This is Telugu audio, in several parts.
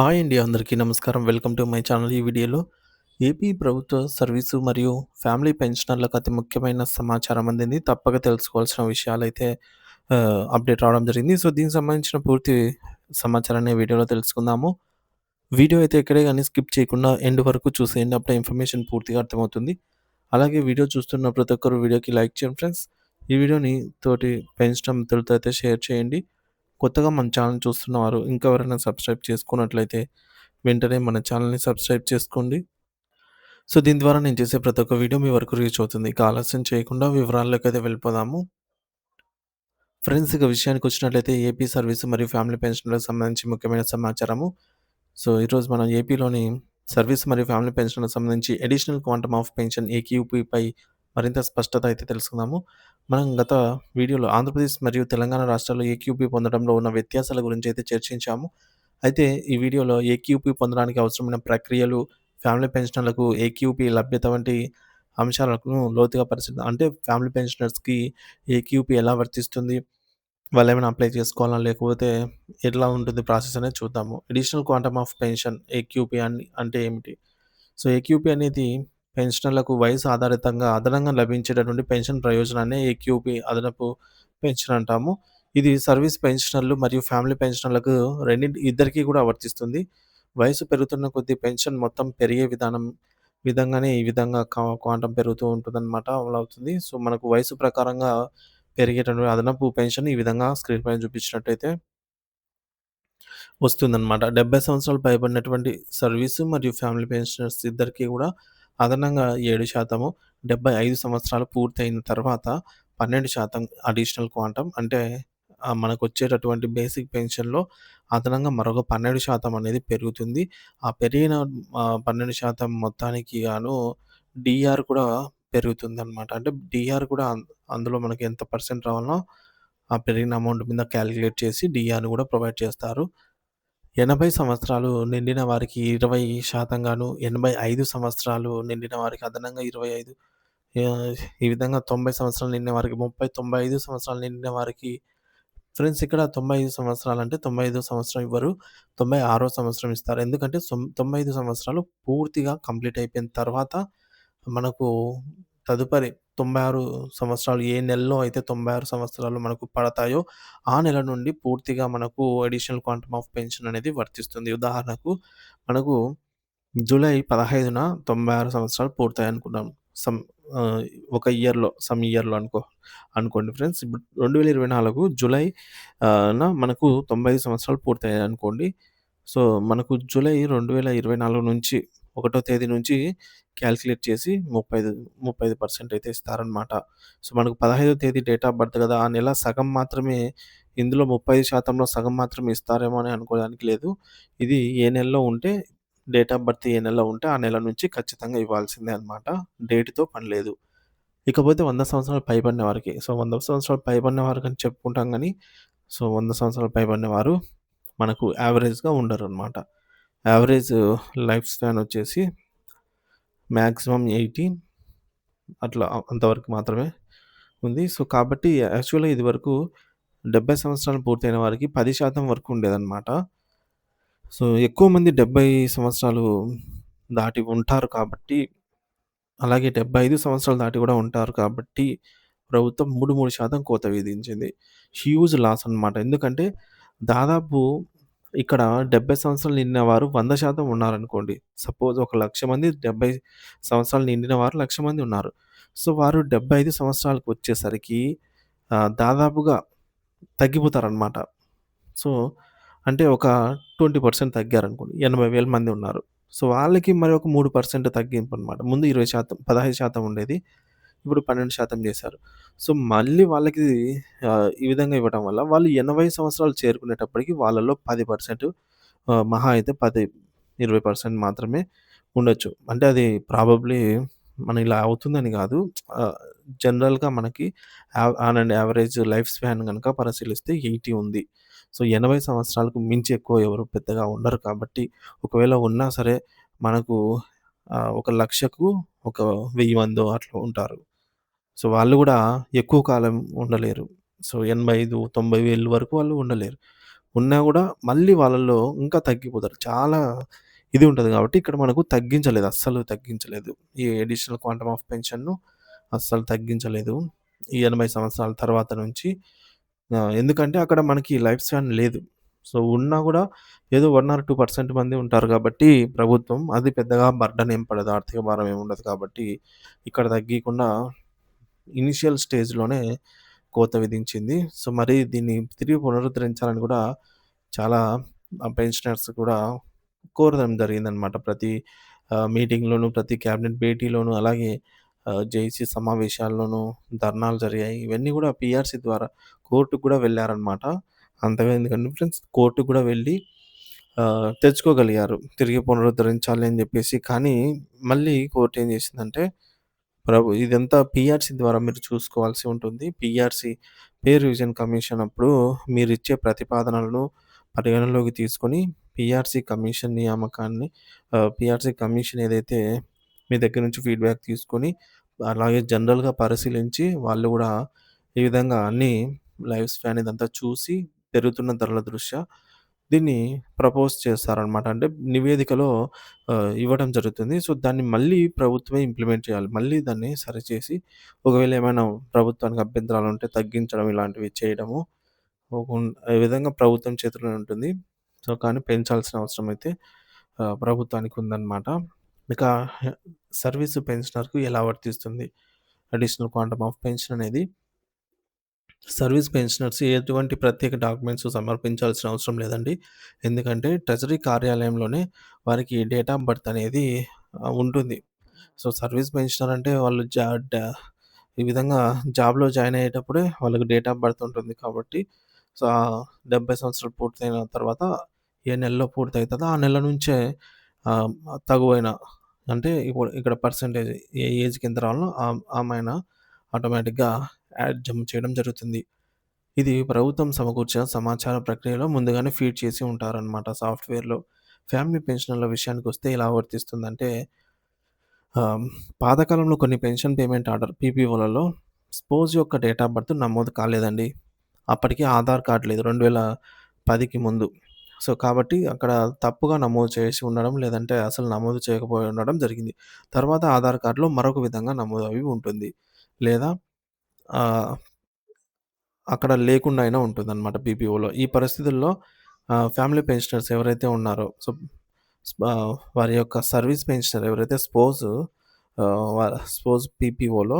హాయ్ అండి అందరికీ నమస్కారం. Welcome to my channel. ఈ వీడియోలో ఏపీ ప్రభుత్వ సర్వీసు మరియు ఫ్యామిలీ పెన్షనర్లకు అతి ముఖ్యమైన సమాచారం అందింది. తప్పక తెలుసుకోవాల్సిన విషయాలు అయితే అప్డేట్ రావడం జరిగింది. సో, దీనికి సంబంధించిన పూర్తి సమాచారాన్ని వీడియోలో తెలుసుకుందాము. వీడియో అయితే ఎక్కడే కానీ స్కిప్ చేయకుండా ఎండ్ వరకు చూసేయండి. అప్పుడే ఇన్ఫర్మేషన్ పూర్తిగా అర్థమవుతుంది. అలాగే వీడియో చూస్తున్న ప్రతి ఒక్కరు వీడియోకి లైక్ చేయండి ఫ్రెండ్స్. ఈ వీడియోని తోటి పెంచడం తొలుత అయితే షేర్ చేయండి. కొత్తగా మన ఛానల్ చూస్తున్నవారు ఇంకా ఎవరైనా సబ్స్క్రైబ్ చేసుకున్నట్లయితే వెంటనే మన ఛానల్‌ని సబ్స్క్రైబ్ చేసుకోండి. సో, దీని ద్వారా నేను చేసే ప్రతి ఒక్క వీడియో మీ వరకు రీచ్ అవుతుంది. ఇక ఆలస్యం చేయకుండా వివరాల్లోకి అయితే వెళ్ళిపోదాము. ఫ్రెండ్స్ ఇక విషయానికొచ్చినట్లయితే ఏపీ సర్వీస్ మరియు ఫ్యామిలీ పెన్షన్‌లకు సంబంధించి ముఖ్యమైన సమాచారము. సో, ఈరోజు మనం ఏపీలోని సర్వీస్ మరియు ఫ్యామిలీ పెన్షన్‌లకు సంబంధించి అడిషనల్ క్వాంటమ్ ఆఫ్ పెన్షన్ ఏక్యూపీపై మరింత స్పష్టత అయితే తెలుసుకుందాము. మనం గత వీడియోలో ఆంధ్రప్రదేశ్ మరియు తెలంగాణ రాష్ట్రాల్లో ఏక్యూపీ పొందడంలో ఉన్న వ్యత్యాసాల గురించి అయితే చర్చించాము. అయితే ఈ వీడియోలో ఏక్యూపీ పొందడానికి అవసరమైన ప్రక్రియలు, ఫ్యామిలీ పెన్షనర్లకు ఏక్యూపీ లభ్యత వంటి అంశాలను లోతుగా పరిశీలి అంటే ఫ్యామిలీ పెన్షనర్స్‌కి ఏక్యూపీ ఎలా వర్తిస్తుంది? వాళ్ళు ఏమైనా అప్లై చేసుకోవాలా? లేకపోతే ఎట్లా ఉంటుంది ప్రాసెస్ అనేది చూద్దాము. Additional quantum of pension AQP అని అంటే ఏమిటి? సో, ఏక్యూపీ అనేది పెన్షనర్లకు వయసు ఆధారితంగా అదనంగా లభించేటటువంటి పెన్షన్ ప్రయోజనాన్ని ఏక్యూపీ అదనపు పెన్షన్ అంటాము. ఇది సర్వీస్ పెన్షనర్లు మరియు ఫ్యామిలీ పెన్షనర్లకు రెండింటి ఇద్దరికీ కూడా వర్తిస్తుంది. వయసు పెరుగుతున్న కొద్దీ పెన్షన్ మొత్తం పెరిగే విధానం విధంగానే ఈ విధంగా క్వాంటం పెరుగుతూ ఉంటుందన్నమాట. అవుతుంది సో, మనకు వయసు ప్రకారంగా పెరిగేటటువంటి అదనపు పెన్షన్ ఈ విధంగా స్క్రీన్ పైన చూపించినట్టయితే వస్తుందన్నమాట. 70 సంవత్సరాలు పైబడినటువంటి సర్వీసు మరియు ఫ్యామిలీ పెన్షనర్స్ ఇద్దరికీ కూడా అదనంగా 7% 75 సంవత్సరాలు పూర్తయిన తర్వాత 12% అడిషనల్ క్వాంటమ్ అంటే మనకు వచ్చేటటువంటి బేసిక్ పెన్షన్‌లో అదనంగా మరొక 12% అనేది పెరుగుతుంది. ఆ పెరిగిన పన్నెండు శాతం మొత్తానికి గాను డిఆర్ కూడా పెరుగుతుందన్నమాట. అంటే డిఆర్ కూడా అందులో మనకి ఎంత పర్సెంట్ రావాలో ఆ పెరిగిన అమౌంట్ మీద క్యాలిక్యులేట్ చేసి డిఆర్ని కూడా ప్రొవైడ్ చేస్తారు. 80 సంవత్సరాలు నిండిన వారికి 20% గాను, 85 సంవత్సరాలు నిండిన వారికి అదనంగా 25 ఆహ్, ఈ విధంగా 90 సంవత్సరాలు నిండిన వారికి 30, 95 సంవత్సరాలు నిండిన వారికి ఫ్రెండ్స్ ఇక్కడ 95 సంవత్సరాలంటే 95 సంవత్సరం ఇవ్వరు. 96 సంవత్సరం ఇస్తారు. ఎందుకంటే సొం 95 సంవత్సరాలు పూర్తిగా కంప్లీట్ అయిపోయిన తర్వాత మనకు తదుపరి 96 సంవత్సరాలు ఏ నెలలో అయితే 96 సంవత్సరాలు మనకు పడతాయో ఆ నెల నుండి పూర్తిగా మనకు అడిషనల్ క్వాంటమ్ ఆఫ్ పెన్షన్ అనేది వర్తిస్తుంది. ఉదాహరణకు మనకు జూలై 15న 96 సంవత్సరాలు పూర్తయ్యాయనుకుందాం. సమ్ ఆహ్, ఒక ఇయర్‌లో సమ్ ఇయర్‌లో అనుకో అనుకోండి ఫ్రెండ్స్. ఇప్పుడు 2024 జూలై ఆహ్, న మనకు 95 సంవత్సరాలు పూర్తయ్యాయనుకోండి. సో, మనకు జూలై 2024 నుంచి ఒకటో తేదీ నుంచి క్యాల్కులేట్ చేసి 35 35% అయితే ఇస్తారనమాట. సో, మనకు 15వ తేదీ డేట్ ఆఫ్ బర్త్ కదా! ఆ నెల సగం మాత్రమే ఇందులో ముప్పై ఐదు శాతంలో సగం మాత్రమే ఇస్తారేమో అని అనుకోవడానికి లేదు. ఇది ఏ నెలలో ఉంటే డేట్ ఆఫ్ బర్త్ ఏ నెలలో ఉంటే ఆ నెల నుంచి ఖచ్చితంగా ఇవ్వాల్సిందే అనమాట. డేట్‌తో పని లేదు. ఇకపోతే వంద సంవత్సరాలు పైబడిన వారికి. సో, వంద సంవత్సరాలు పైబడిన వారికని చెప్పుకుంటాం కానీ సో, వంద సంవత్సరాలు పైబడిన వారు మనకు యావరేజ్‌గా ఉండరు అనమాట యావరేజ్ లైఫ్ స్పాన్ వచ్చేసి మ్యాక్సిమం ఎయిటీన్ అట్లా అంతవరకు మాత్రమే ఉంది. సో, కాబట్టి యాక్చువల్‌గా ఇదివరకు 70 సంవత్సరాలు పూర్తయిన వారికి 10% వరకు ఉండేదనమాట. సో, ఎక్కువ మంది 70 సంవత్సరాలు దాటి ఉంటారు కాబట్టి అలాగే 75 సంవత్సరాలు దాటి కూడా ఉంటారు కాబట్టి ప్రభుత్వం 3, 3% కోత విధించింది. హ్యూజ్ లాస్ అనమాట. ఎందుకంటే దాదాపు ఇక్కడ 70 సంవత్సరాలు నిండిన వారు 100% ఉన్నారనుకోండి. సపోజ్ ఒక లక్ష మంది 70 సంవత్సరాలు నిండిన వారు లక్ష మంది ఉన్నారు. సో, వారు 75 సంవత్సరాలకు వచ్చేసరికి దాదాపుగా తగ్గిపోతారనమాట. సో, అంటే ఒక 20% తగ్గారనుకోండి. 80,000 మంది ఉన్నారు. సో, వాళ్ళకి మరి ఒక మూడు పర్సెంట్ తగ్గింపు అనమాట ముందు 20% 15% ఉండేది. ఇప్పుడు 12% చేశారు. సో, మళ్ళీ వాళ్ళకి ఈ విధంగా ఇవ్వటం వల్ల వాళ్ళు 80 సంవత్సరాలు చేరుకునేటప్పటికి వాళ్ళలో పది పర్సెంట్ మహా అయితే 10, 20% మాత్రమే ఉండొచ్చు. అంటే అది ప్రాబబ్లీ మనం ఇలా అవుతుందని కాదు. జనరల్‌గా మనకి యావ్ on and average life span కనుక పరిశీలిస్తే 80 ఉంది. సో, 80 సంవత్సరాలకు మించి ఎక్కువ ఎవరు పెద్దగా ఉండరు కాబట్టి ఒకవేళ ఉన్నా సరే మనకు ఒక లక్షకు ఒక వెయ్యి మందో అట్లా ఉంటారు. సో, వాళ్ళు కూడా ఎక్కువ కాలం ఉండలేరు. సో, ఎనభై ఐదు తొంభై వేలు వరకు వాళ్ళు ఉండలేరు. ఉన్నా కూడా మళ్ళీ వాళ్ళలో ఇంకా తగ్గిపోతారు. చాలా ఇది ఉంటుంది కాబట్టి ఇక్కడ మనకు తగ్గించలేదు. అస్సలు తగ్గించలేదు. ఈ అడిషనల్ క్వాంటమ్ ఆఫ్ పెన్షన్‌ను అస్సలు తగ్గించలేదు. ఈ 80 సంవత్సరాల తర్వాత నుంచి. ఎందుకంటే అక్కడ మనకి లైఫ్ స్పాన్ లేదు. సో, ఉన్నా కూడా ఏదో వన్ ఆర్ టూ పర్సెంట్ మంది ఉంటారు కాబట్టి ప్రభుత్వం అది పెద్దగా బర్డెన్ ఏం పడదు. ఆర్థిక భారం ఏమి ఉండదు కాబట్టి ఇక్కడ తగ్గీయకుండా ఇనిషియల్ స్టేజ్‌లోనే కోత విధించింది. సో, మరి దీన్ని తిరిగి పునరుద్ధరించాలని కూడా చాలా పెన్షనర్స్ కూడా కోరడం జరిగిందనమాట. ప్రతి మీటింగ్‌లోనూ, ప్రతి క్యాబినెట్ భేటీలోనూ అలాగే జేసీ సమావేశాల్లోనూ ధర్నాలు జరిగాయి. ఇవన్నీ కూడా పిఆర్సీ ద్వారా కోర్టుకు కూడా వెళ్ళారనమాట అంతగా ఎందుకంటే ఫ్రెండ్స్ కోర్టుకు కూడా వెళ్ళి తెచ్చుకోగలిగారు. తిరిగి పునరుద్ధరించాలి అని చెప్పేసి కానీ మళ్ళీ కోర్ట్ ఏం చేసిందంటే ప్రభు ఇదంతా పిఆర్సీ ద్వారా మీరు చూసుకోవాల్సి ఉంటుంది. పిఆర్సీ పే రివిజన్ కమిషన్ అప్పుడు మీరిచ్చే ప్రతిపాదనలను పరిగణనలోకి తీసుకొని పిఆర్సీ కమిషన్ నియామకాన్ని పిఆర్సీ కమిషన్ ఏదైతే మీ దగ్గర నుంచి ఫీడ్‌బ్యాక్ తీసుకొని అలాగే జనరల్‌గా పరిశీలించి వాళ్ళు కూడా ఈ విధంగా అన్ని లైఫ్ స్పాన్ ఇదంతా చూసి పెరుగుతున్న ధరల దృష్ట్యా దీన్ని ప్రపోజ్ చేస్తారనమాట. అంటే నివేదికలో ఆహ్, ఇవ్వడం జరుగుతుంది. సో, దాన్ని మళ్ళీ ప్రభుత్వమే ఇంప్లిమెంట్ చేయాలి. మళ్ళీ దాన్ని సరిచేసి ఒకవేళ ఏమైనా ప్రభుత్వానికి అభ్యంతరాలుంటే తగ్గించడం ఇలాంటివి చేయడము ఓకున్ ఈ విధంగా ప్రభుత్వం చేతిలోనే ఉంటుంది. సో, కానీ పెంచాల్సిన అవసరం అయితే ఆహ్, ప్రభుత్వానికి ఉందన్నమాట ఇక సర్వీస్ పెన్షనర్‌కు ఎలా వర్తిస్తుంది? అడిషనల్ క్వాంటమ్ ఆఫ్ పెన్షన్ అనేది సర్వీస్ పెన్షనర్స్ ఎటువంటి ప్రత్యేక డాక్యుమెంట్స్ సమర్పించాల్సిన అవసరం లేదండి. ఎందుకంటే ట్రెజరీ కార్యాలయంలోనే వారికి డేట్ ఆఫ్ బర్త్ అనేది ఉంటుంది. సో, సర్వీస్ పెన్షనర్ అంటే వాళ్ళు జా ఈ విధంగా జాబ్‌లో జాయిన్ అయ్యేటప్పుడే వాళ్ళకి డేట్ ఆఫ్ బర్త్ ఉంటుంది కాబట్టి సో, ఆ 70 సంవత్సరాలు పూర్తయిన తర్వాత ఏ నెలలో పూర్తవుతుందో ఆ నెల నుంచే తగువైన అంటే ఇప్పుడు ఇక్కడ పర్సెంటేజ్ ఏ ఏజ్‌కి ఎంత రావాలో ఆమె ఆటోమేటిక్‌గా యాడ్ జమ చేయడం జరుగుతుంది. ఇది ప్రభుత్వం సమకూర్చిన సమాచార ప్రక్రియలో ముందుగానే ఫీడ్ చేసి ఉంటారనమాట సాఫ్ట్‌వేర్‌లో. ఫ్యామిలీ పెన్షన్ల విషయానికి వస్తే ఎలా వర్తిస్తుందంటే పాతకాలంలో కొన్ని పెన్షన్ పేమెంట్ ఆర్డర్ పీపీఓలలో స్పోజ్ యొక్క డేట్ ఆఫ్ బర్త్ నమోదు కాలేదండి. అప్పటికి ఆధార్ కార్డ్ లేదు. 2010కి ముందు. సో, కాబట్టి అక్కడ తప్పుగా నమోదు చేసి ఉండడం లేదంటే అసలు నమోదు చేయకపోయి ఉండడం జరిగింది. తర్వాత ఆధార్ కార్డులో మరొక విధంగా నమోదు అవి ఉంటుంది. లేదా ఆహ్, అక్కడ లేకుండా అయినా ఉంటుందన్నమాట పీపీఓలో. ఈ పరిస్థితుల్లో ఆహ్, ఫ్యామిలీ పెన్షనర్స్ ఎవరైతే ఉన్నారో సో, ఆహ్, వారి యొక్క సర్వీస్ పెన్షనర్ ఎవరైతే స్పోజ్ ఆహ్, వ స్పౌస్ పీపీఓలో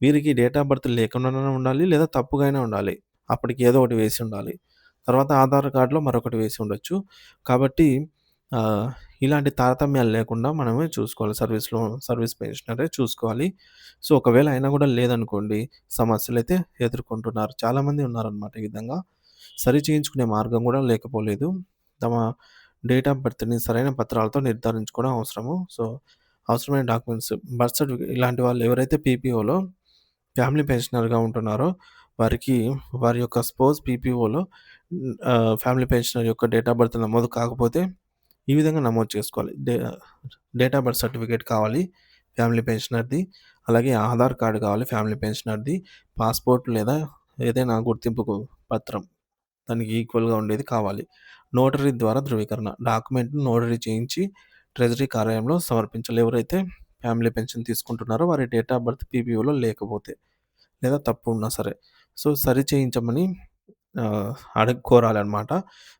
వీరికి డేట్ ఆఫ్ బర్త్ లేకుండానే ఉండాలి. లేదా తప్పుగా అయినా ఉండాలి. అప్పటికి ఏదో ఒకటి వేసి ఉండాలి. తర్వాత ఆధార్ కార్డ్‌లో మరొకటి వేసి ఉండొచ్చు. కాబట్టి ఆహ్, ఇలాంటి తారతమ్యాలు లేకుండా మనమే చూసుకోవాలి. సర్వీస్‌లో సర్వీస్ పెన్షనరే చూసుకోవాలి. సో, ఒకవేళ అయినా కూడా లేదనుకోండి సమస్యలు అయితే ఎదుర్కొంటున్నారు. చాలామంది ఉన్నారనమాట ఈ విధంగా. సరి చేయించుకునే మార్గం కూడా లేకపోలేదు. తమ డేట్ ఆఫ్ బర్త్‌ని సరైన పత్రాలతో నిర్ధారించుకోవడం అవసరము. సో, అవసరమైన డాక్యుమెంట్స్ బర్త్ సర్టిఫికేట్ ఇలాంటి వాళ్ళు ఎవరైతే పీపీఓలో ఫ్యామిలీ పెన్షనర్‌గా ఉంటున్నారో వారికి వారి యొక్క స్పోజ్ పీపీఓలో ఫ్యామిలీ పెన్షనర్ యొక్క డేట్ ఆఫ్ బర్త్ నమోదు కాకపోతే ఈ విధంగా నమోదు చేసుకోవాలి. Day date of birth certificate కావాలి ఫ్యామిలీ పెన్షనర్‌ది. అలాగే ఆధార్ కార్డ్ కావాలి ఫ్యామిలీ పెన్షనర్‌ది. పాస్‌పోర్ట్ లేదా ఏదైనా గుర్తింపు పత్రం దానికి ఈక్వల్‌గా ఉండేది కావాలి. నోటరీ ద్వారా ధృవీకరణ. డాక్యుమెంట్ను నోటరీ చేయించి ట్రెజరీ కార్యాలయంలో సమర్పించాలి. ఎవరైతే ఫ్యామిలీ పెన్షన్ తీసుకుంటున్నారో వారి డేట్ ఆఫ్ బర్త్ పీపీఓలో లేకపోతే లేదా తప్పు ఉన్నా సరే. సో, సరి చేయించమని ఆహ్, అడగ్ కోరాలనమాట.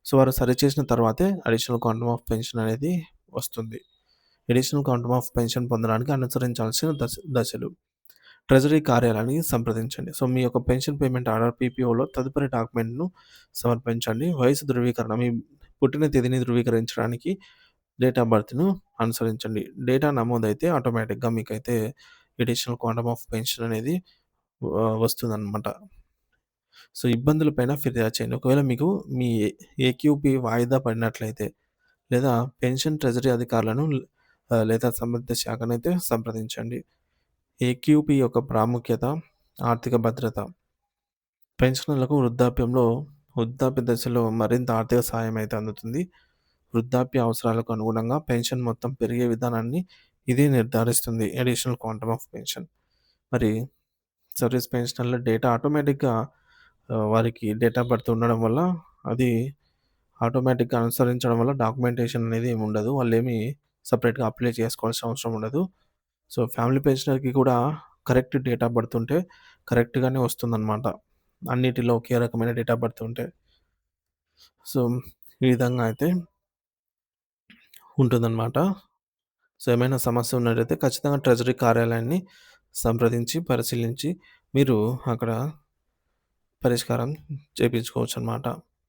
సో, వారు సరి చేసిన తర్వాతే అడిషనల్ క్వాంటమ్ ఆఫ్ పెన్షన్ అనేది వస్తుంది. అడిషనల్ క్వాంటమ్ ఆఫ్ పెన్షన్ పొందడానికి అనుసరించాల్సిన దశ దశలు. ట్రెజరీ కార్యాలయాన్ని సంప్రదించండి. సో, మీ యొక్క పెన్షన్ పేమెంట్ ఆర్డర్ పీపీఓలో తదుపరి డాక్యుమెంట్‌ను సమర్పించండి. వయసు ధృవీకరణ మీ పుట్టిన తేదీని ధృవీకరించడానికి డేట్ ఆఫ్ బర్త్‌ను అనుసరించండి. డేటా నమోదైతే ఆటోమేటిక్‌గా మీకైతే అడిషనల్ క్వాంటమ్ ఆఫ్ పెన్షన్ అనేది ఆహ్, వస్తుందనమాట. సో, ఇబ్బందులపైన ఫిర్యాదు చేయండి. ఒకవేళ మీకు మీ ఏక్యూపీ వాయిదా పడినట్లయితే లేదా పెన్షన్ ట్రెజరీ అధికారులను లేదా సంబంధిత అయితే సంప్రదించండి. ఏక్యూపీ యొక్క ప్రాముఖ్యత, ఆర్థిక భద్రత. పెన్షనర్లకు వృద్ధాప్యంలో వృద్ధాప్య దశలో మరింత ఆర్థిక సహాయం అయితే అందుతుంది. వృద్ధాప్య అవసరాలకు అనుగుణంగా పెన్షన్ మొత్తం పెరిగే విధానాన్ని ఇది నిర్ధారిస్తుంది. Additional quantum of pension. మరి సర్వీస్ పెన్షనర్ల డేటా ఆటోమేటిక్‌గా వారికి డేట్ ఆఫ్ బర్త్ ఉండడం వల్ల అది ఆటోమేటిక్‌గా అనుసరించడం వల్ల డాక్యుమెంటేషన్ అనేది ఏమి ఉండదు. వాళ్ళేమి సపరేట్గా అప్లై చేసుకోవాల్సిన అవసరం ఉండదు. సో, ఫ్యామిలీ పెన్షనర్‌కి కూడా కరెక్ట్ డేట్ ఆఫ్ బర్త్ ఉంటే కరెక్ట్‌గానే వస్తుందనమాట. అన్నిటిలో ఒకే రకమైన డేట్ ఆఫ్ బర్త్ ఉంటే. సో, ఈ విధంగా అయితే ఉంటుందన్నమాట సో, ఏమైనా సమస్య ఉన్నట్టయితే ఖచ్చితంగా ట్రెజరీ కార్యాలయాన్ని సంప్రదించి, పరిశీలించి మీరు అక్కడ పరిష్కారం చేపించుకోవచ్చనమాట.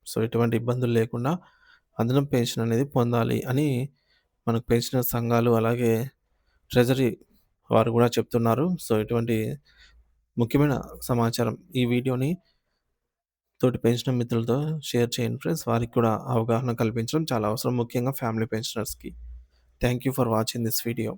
సో, ఎటువంటి ఇబ్బందులు లేకుండా అదనపు పెన్షన్ అనేది పొందాలి అని మనకు పెన్షన్ సంఘాలు అలాగే ట్రెజరీ వారు కూడా చెప్తున్నారు. సో, ఇటువంటి ముఖ్యమైన సమాచారం ఈ వీడియోని తోటి పెన్షన్ మిత్రులతో షేర్ చేయండి ఫ్రెండ్స్. వారికి కూడా అవగాహన కల్పించడం చాలా అవసరం. ముఖ్యంగా family పెన్షనర్స్‌కి. Thank you for watching this video.